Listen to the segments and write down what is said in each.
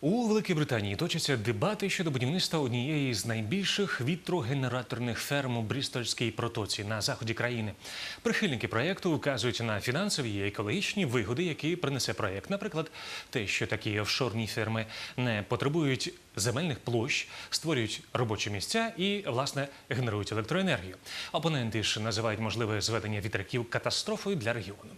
У Великій Британії точаться дебати щодо будівництва однієї з найбільших вітрогенераторних ферм у Брістольській протоці на заході країни. Прихильники проєкту вказують на фінансові і екологічні вигоди, які принесе проєкт. Наприклад, те, що такі офшорні ферми не потребують земельних площ, створюють робочі місця і, власне, генерують електроенергію. Опоненти ж називають можливе зведення вітряків катастрофою для регіону.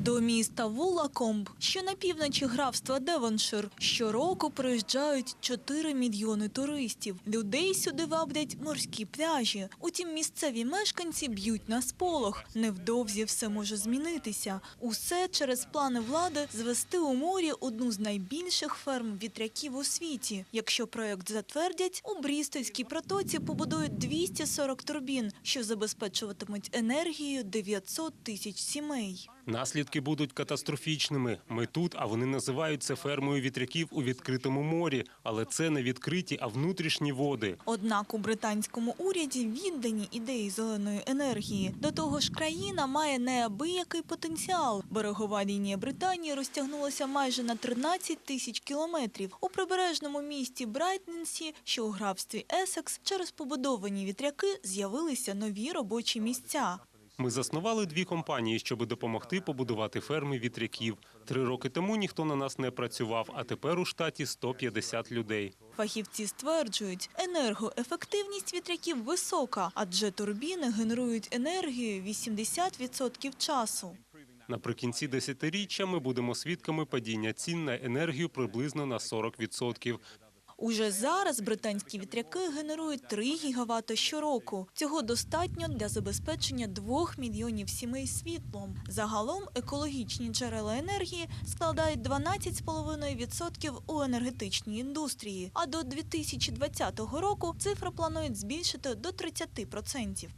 До міста Вулакомб, що на півночі графства Девоншир, щороку приїжджають 4 мільйони туристів. Людей сюди ваблять морські пляжі. Утім, місцеві мешканці б'ють на сполох. Невдовзі все може змінитися. Усе через плани влади звести у морі одну з найбільших ферм вітряків у світі. Якщо проект затвердять, у Брістольській протоці побудують 240 турбін, що забезпечуватимуть енергією 900 тисяч сімей. Наслідки будуть катастрофічними. Ми тут, а вони називають це фермою вітряків у відкритому морі. Але це не відкриті, а внутрішні води. Однак у британському уряді віддані ідеї зеленої енергії. До того ж, країна має неабиякий потенціал. Берегова лінія Британії розтягнулася майже на 13 тисяч кілометрів. У прибережному місті Брайтненсі, що у графстві Есекс, через побудовані вітряки з'явилися нові робочі місця. Ми заснували дві компанії, щоб допомогти побудувати ферми вітряків. Три роки тому ніхто на нас не працював, а тепер у штаті 150 людей. Фахівці стверджують, енергоефективність вітряків висока, адже турбіни генерують енергію 80% часу. Наприкінці десятиріччя ми будемо свідками падіння цін на енергію приблизно на 40%. Уже зараз британські вітряки генерують 3 гігавато щороку. Цього достатньо для забезпечення 2 мільйонів сімей світлом. Загалом екологічні джерела енергії складають 12,5% у енергетичній індустрії. А до 2020 року цифра планують збільшити до 30%.